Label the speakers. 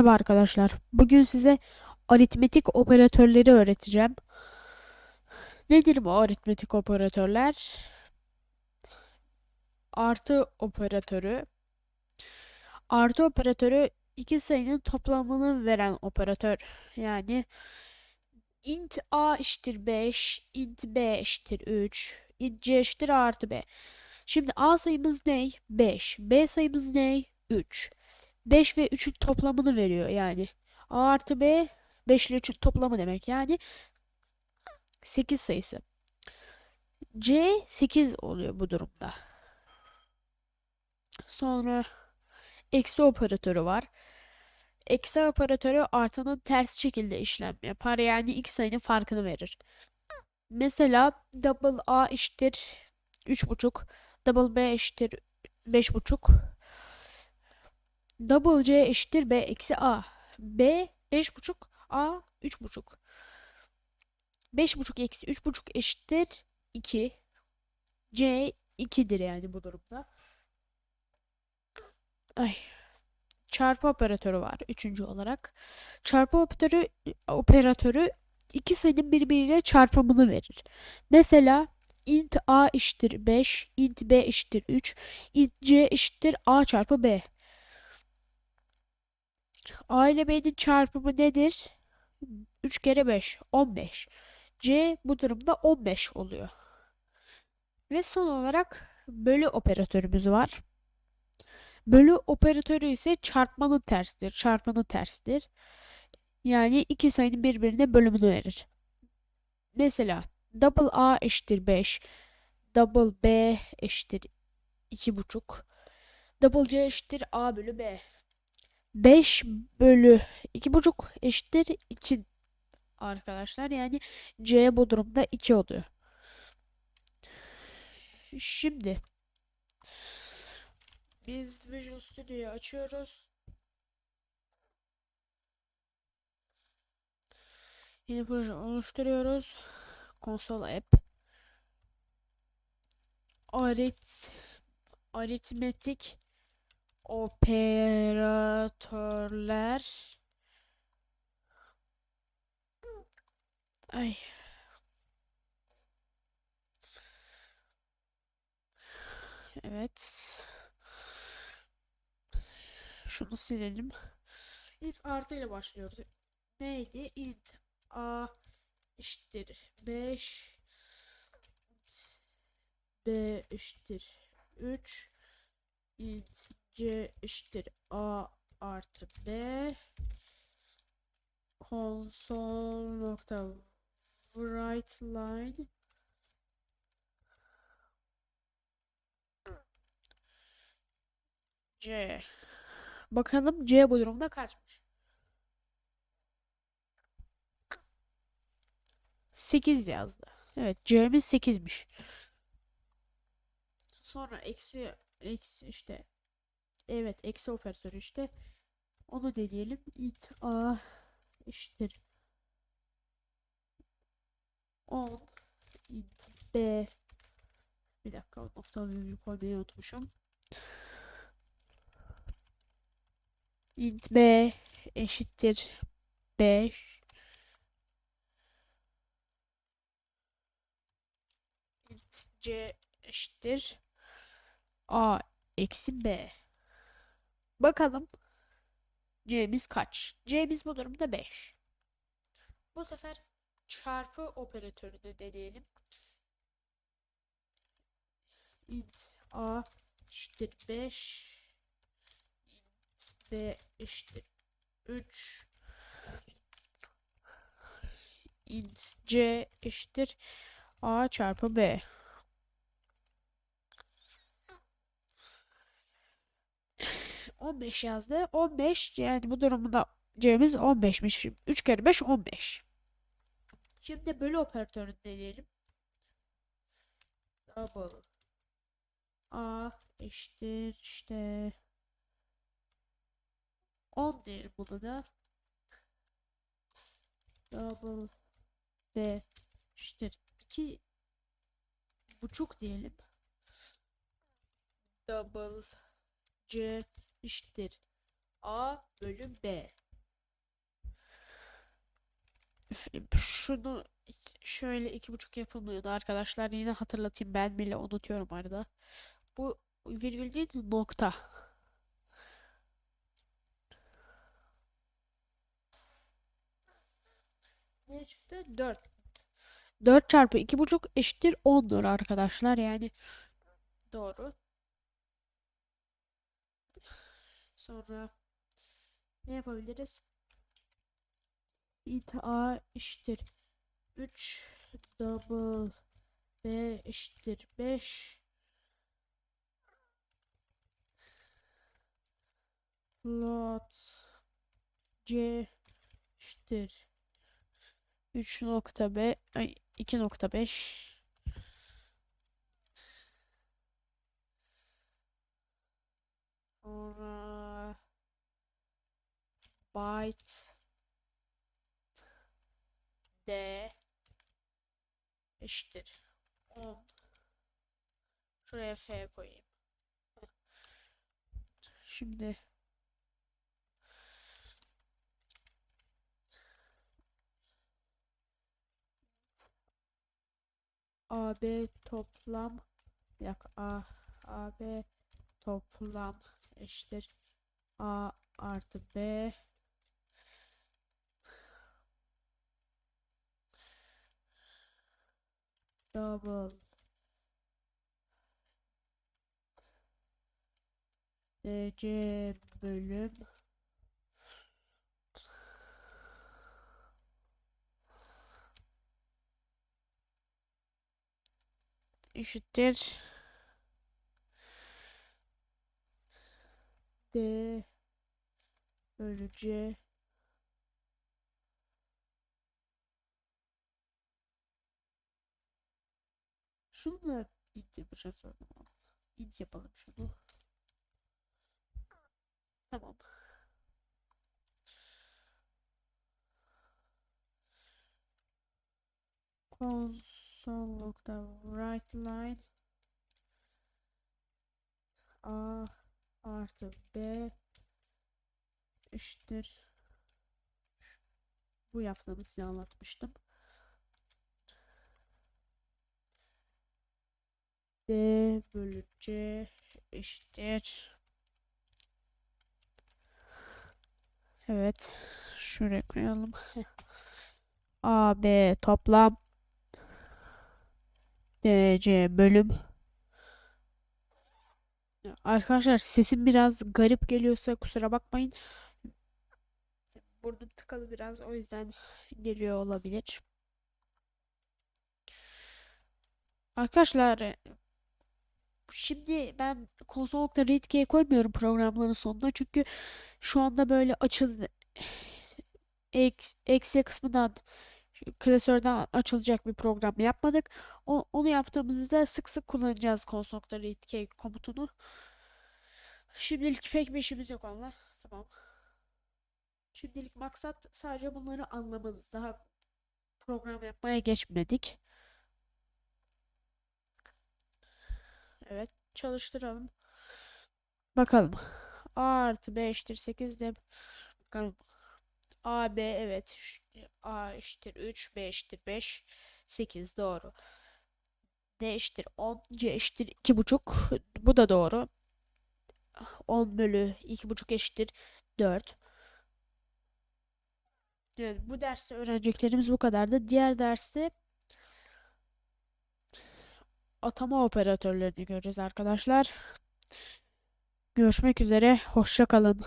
Speaker 1: Merhaba arkadaşlar. Bugün size aritmetik operatörleri öğreteceğim. Nedir bu aritmetik operatörler? Artı operatörü. Artı operatörü iki sayının toplamını veren operatör. Yani int a eşittir 5, int b eşittir 3, int c eşittir artı b. Şimdi a sayımız ne? 5. B sayımız ne? 3. 5 ve 3'ün toplamını veriyor yani. A artı B 5 ile 3'ün toplamı demek. Yani 8 sayısı. C 8 oluyor bu durumda. Sonra eksi operatörü var. Eksi operatörü artanın ters şekilde işlem yapar. Yani iki sayının farkını verir. Mesela double A eşittir 3,5. Double B eşittir 5,5. Double C eşittir B eksi A. B 5,5 A 3,5. 5,5 eksi 3,5 eşittir 2. C 2'dir yani bu durumda. Ay. Çarpı operatörü var üçüncü olarak. Çarpı operatörü operatörü iki sayının birbiriyle çarpımını verir. Mesela int a eşittir 5, int b eşittir 3, int c eşittir a çarpı b. A ile B'nin çarpımı nedir? 3 kere 5, 15. C bu durumda 15 oluyor. Ve son olarak bölü operatörümüz var. Bölü operatörü ise çarpmanın tersidir. Çarpmanın tersidir. Yani iki sayının birbirine bölümünü verir. Mesela double A eşittir 5. Double B eşittir 2,5. Double C eşittir A bölü B. 5 bölü 2,5 eşittir 2 arkadaşlar. Yani C bu durumda 2 oluyor. Şimdi biz Visual Studio'yu açıyoruz. Yeni proje oluşturuyoruz. Console App. Arit aritmetik operatörler. Ay. Evet. Şunu silelim. İlk artı ile başlıyoruz. Neydi? İnt a eşittir 5 b eşittir 3 int c eşittir a artı b. Console nokta write line. C. Bakalım c bu durumda kaçmış? 8 yazdı. Evet c'miz 8'miş sonra eksi eksi işte evet eksi operatörü işte. Onu deneyelim. İnt a eşittir. 10 int b. Bir dakika nokta virgül koymayı unutmuşum. İnt b eşittir 5 int c eşittir a eksi b. Bakalım c'miz kaç? C'miz bu durumda 5 bu sefer çarpı operatörünü deneyelim. İnt a eşittir 5 int b eşittir 3 int c eşittir a çarpı b On beş yazdı. 15 yani bu durumda c'miz 15'miş. 3 kere 5 15. Şimdi bölü operatörünü deneyelim. Double A eşittir işte 10 diyelim buna da. Double B eşittir 2 buçuk diyelim. Double C eşittir A bölü B. Şunu şöyle iki buçuk yapılmıyordu arkadaşlar. Yine hatırlatayım ben bile unutuyorum arada. Bu virgül değil nokta. Ne çıktı? 4. 4 çarpı iki buçuk eşittir 10'dur arkadaşlar. Yani doğru. Sonra ne yapabiliriz? int a eşittir 3 double b eşittir 5 float c eşittir 3 nokta b ay 2 nokta 5 sonra byte d eşittir. 10 şuraya f koyayım. Şimdi AB toplam yak A AB toplam eşittir. A artı B double. DC bölüm. Eşittir. D bölü C Şunu da int yapacağız. int yapalım şunu. Tamam. Console right line A artı B eşittir bu yaptığımı size anlatmıştım. D bölü C eşittir. Evet. Şuraya koyalım. A, B toplam DC bölüm. Arkadaşlar sesim biraz garip geliyorsa kusura bakmayın. Burnum tıkalı biraz o yüzden geliyor olabilir. Arkadaşlar şimdi ben console.readkey koymuyorum programların sonuna çünkü şu anda böyle açıl eksi kısmından klasörden açılacak bir program yapmadık. O- onu yaptığımızda sık sık kullanacağız console.readkey komutunu. Şimdilik pek bir işimiz yok onunla. Tamam. Şimdilik maksat sadece bunları anlamanız. Daha program yapmaya geçmedik. Evet, çalıştıralım. Bakalım. A artı B eşittir 8 de bakalım. A, B evet. A eşittir 3, B eşittir 5, 8 doğru. D eşittir 10, C eşittir 2,5. Bu da doğru. 10 bölü 2,5 eşittir 4. Evet, bu derste öğreneceklerimiz bu kadardı. Diğer derste atama operatörlerini göreceğiz arkadaşlar. Görüşmek üzere. Hoşça kalın.